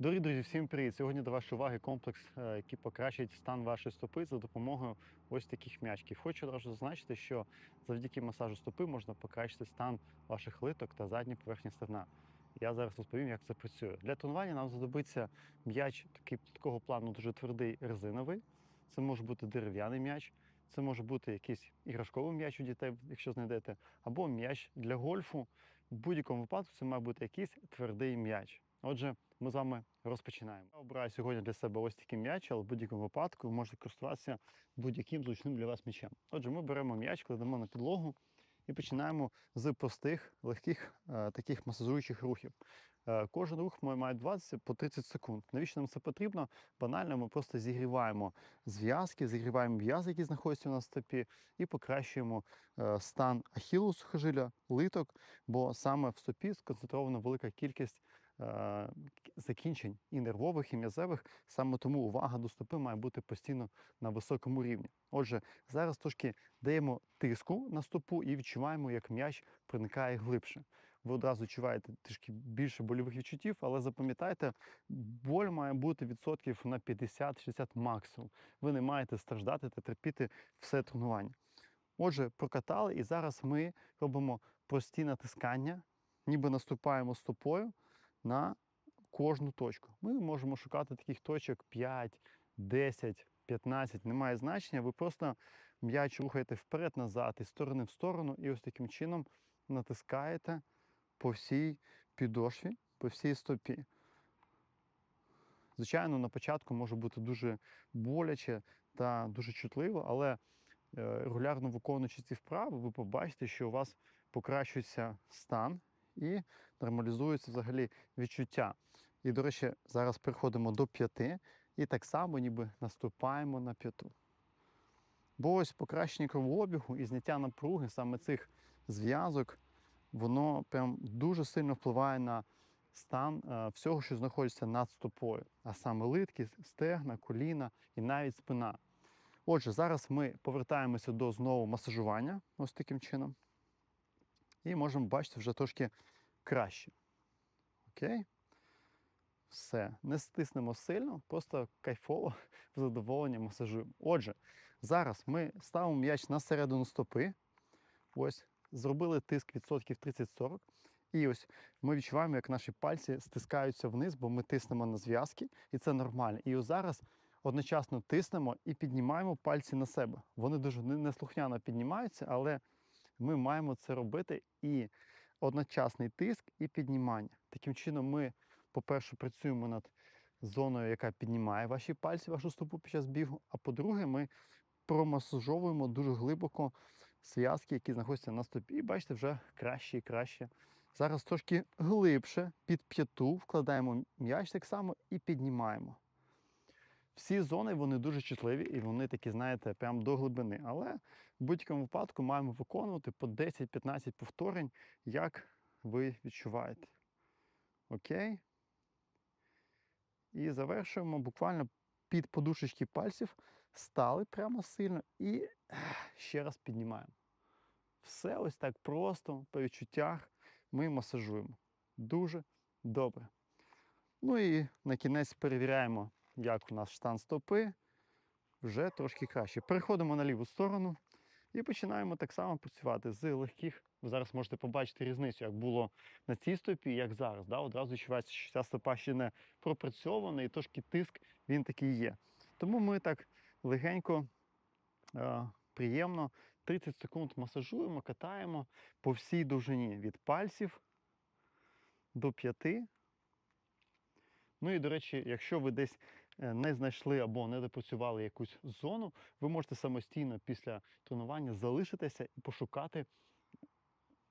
Дорогі друзі, всім привіт! Сьогодні до вашої уваги комплекс, е, який покращить стан вашої стопи за допомогою ось таких м'ячків. Хочу одразу зазначити, що завдяки масажу стопи можна покращити стан ваших литок та задньої поверхні стегна. Я зараз розповім, як це працює. Для тренування нам знадобиться м'яч такий, такого плану дуже твердий резиновий. Це може бути дерев'яний м'яч, це може бути якийсь іграшковий м'яч у дітей, якщо знайдете, або м'яч для гольфу. В будь-якому випадку це має бути якийсь твердий м'яч. Отже, ми з вами розпочинаємо. Я обираю сьогодні для себе ось такий м'яч, але в будь-якому випадку ви можете користуватися будь-яким зручним для вас м'ячем. Отже, ми беремо м'яч, кладемо на підлогу і починаємо з простих, легких е, таких масажуючих рухів. Е, кожен рух має має 20 по 30 секунд. Навіщо нам це потрібно? Банально, ми просто зігріваємо зв'язки, зігріваємо м'язи, які знаходяться у нас в стопі, і покращуємо е, стан ахілу сухожилля, литок, бо саме в стопі сконцентрована велика кількість закінчень і нервових, і м'язевих. Саме тому увага до стопи має бути постійно на високому рівні. Отже, зараз трошки даємо тиску на стопу і відчуваємо, як м'яч проникає глибше. Ви одразу відчуваєте трішки більше больових відчуттів, але запам'ятайте, боль має бути відсотків на 50-60 максимум. Ви не маєте страждати та терпіти все тренування. Отже, прокатали, і зараз ми робимо прості натискання, ніби наступаємо стопою на кожну точку. Ми можемо шукати таких точок 5, 10, 15, немає значення. Ви просто м'яч рухаєте вперед-назад, із сторони в сторону, і ось таким чином натискаєте по всій підошві, по всій стопі. Звичайно, на початку може бути дуже боляче та дуже чутливо, але е, регулярно виконуючи ці вправи, ви побачите, що у вас покращується стан і нормалізується взагалі відчуття. І, до речі, зараз переходимо до п'яти і так само ніби наступаємо на п'яту. Бо ось покращення кровообігу і зняття напруги саме цих зв'язок, воно прям дуже сильно впливає на стан е, всього, що знаходиться над стопою, а саме литки, стегна, коліна і навіть спина. Отже, зараз ми повертаємося до знову масажування, ось таким чином. І можемо бачити вже трошки краще. Окей? Все, не стиснемо сильно, просто кайфово, в задоволення масажуємо. Отже, зараз ми ставимо м'яч на середину стопи. Ось, зробили тиск відсотків 30-40. І ось ми відчуваємо, як наші пальці стискаються вниз, бо ми тиснемо на зв'язки, і це нормально. І ось зараз одночасно тиснемо і піднімаємо пальці на себе. Вони дуже неслухняно піднімаються, але ми маємо це робити і одночасний тиск, і піднімання. Таким чином, ми, по-перше, працюємо над зоною, яка піднімає ваші пальці, вашу стопу під час бігу. А по-друге, ми промасажовуємо дуже глибоко зв'язки, які знаходяться на стопі. І бачите, вже краще і краще. Зараз трошки глибше під п'яту вкладаємо м'яч так само і піднімаємо. Всі зони вони дуже чутливі і вони такі, знаєте, прям до глибини. Але в будь-якому випадку маємо виконувати по 10-15 повторень, як ви відчуваєте. Окей. І завершуємо буквально під подушечки пальців, стали прямо сильно і ще раз піднімаємо. Все ось так просто, по відчуттях ми масажуємо. Дуже добре. Ну і на кінець перевіряємо, як у нас стан стопи. Вже трошки краще. Переходимо на ліву сторону і починаємо так само працювати з легких. Ви зараз можете побачити різницю, як було на цій стопі, як зараз. Да? Одразу відчувається, що ця стопа ще не пропрацьована і трошки тиск він такий є. Тому ми так легенько, е, приємно 30 секунд масажуємо, катаємо по всій довжині від пальців до п'яти. Ну і, до речі, якщо ви десь не знайшли або не допрацювали якусь зону, ви можете самостійно після тренування залишитися і пошукати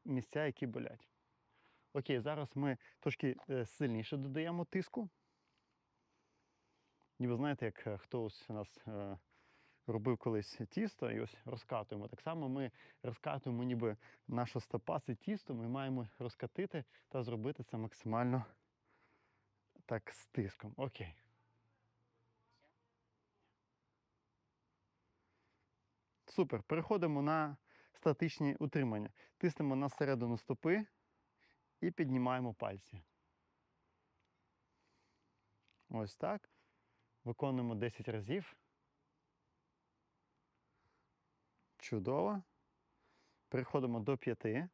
місця, які болять. Окей, зараз ми трошки е, сильніше додаємо тиску. Ніби знаєте, як е, хтось у нас е, робив колись тісто і ось розкатуємо. Так само ми розкатуємо, ніби наша стопа це тісто, ми маємо розкатити та зробити це максимально так з тиском. Окей. Супер. Переходимо на статичні утримання. Тиснемо на середину стопи і піднімаємо пальці. Ось так. Виконуємо 10 разів. Чудово. Переходимо до 5.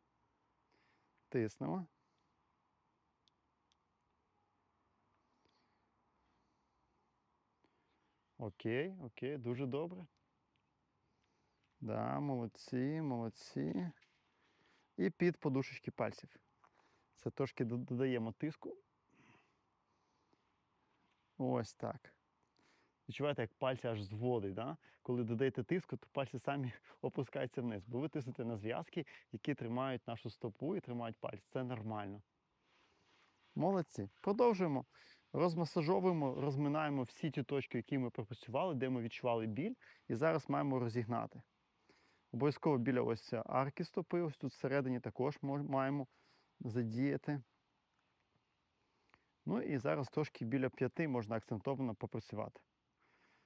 Тиснемо. Окей, окей, дуже добре. Да, молодці, молодці. І під подушечки пальців. Це трошки додаємо тиску. Ось так. Відчуваєте, як пальці аж зводить. Да? Коли додаєте тиску, то пальці самі опускаються вниз. Бо ви тиснете на зв'язки, які тримають нашу стопу і тримають пальці. Це нормально. Молодці. Продовжуємо. Розмасажовуємо, розминаємо всі ті точки, які ми пропрацювали, де ми відчували біль, і зараз маємо розігнати. Обов'язково біля ось арки стопи, ось тут всередині також маємо задіяти. Ну і зараз трошки біля п'яти можна акцентовано попрацювати.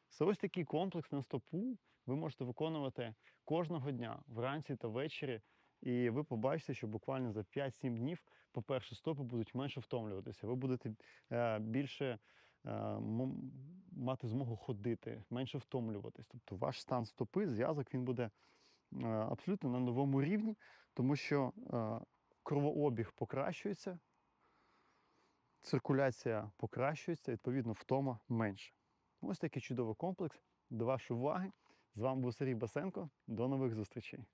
Це ось такий комплекс на стопу ви можете виконувати кожного дня, вранці та ввечері. І ви побачите, що буквально за 5-7 днів, по-перше, стопи будуть менше втомлюватися. Ви будете е, більше е, мати змогу ходити, менше втомлюватись. Тобто ваш стан стопи, зв'язок, він буде абсолютно на новому рівні, тому що е, кровообіг покращується, циркуляція покращується, відповідно, втома менше. Ось такий чудовий комплекс до вашої уваги. З вами був Сергій Басенко. До нових зустрічей.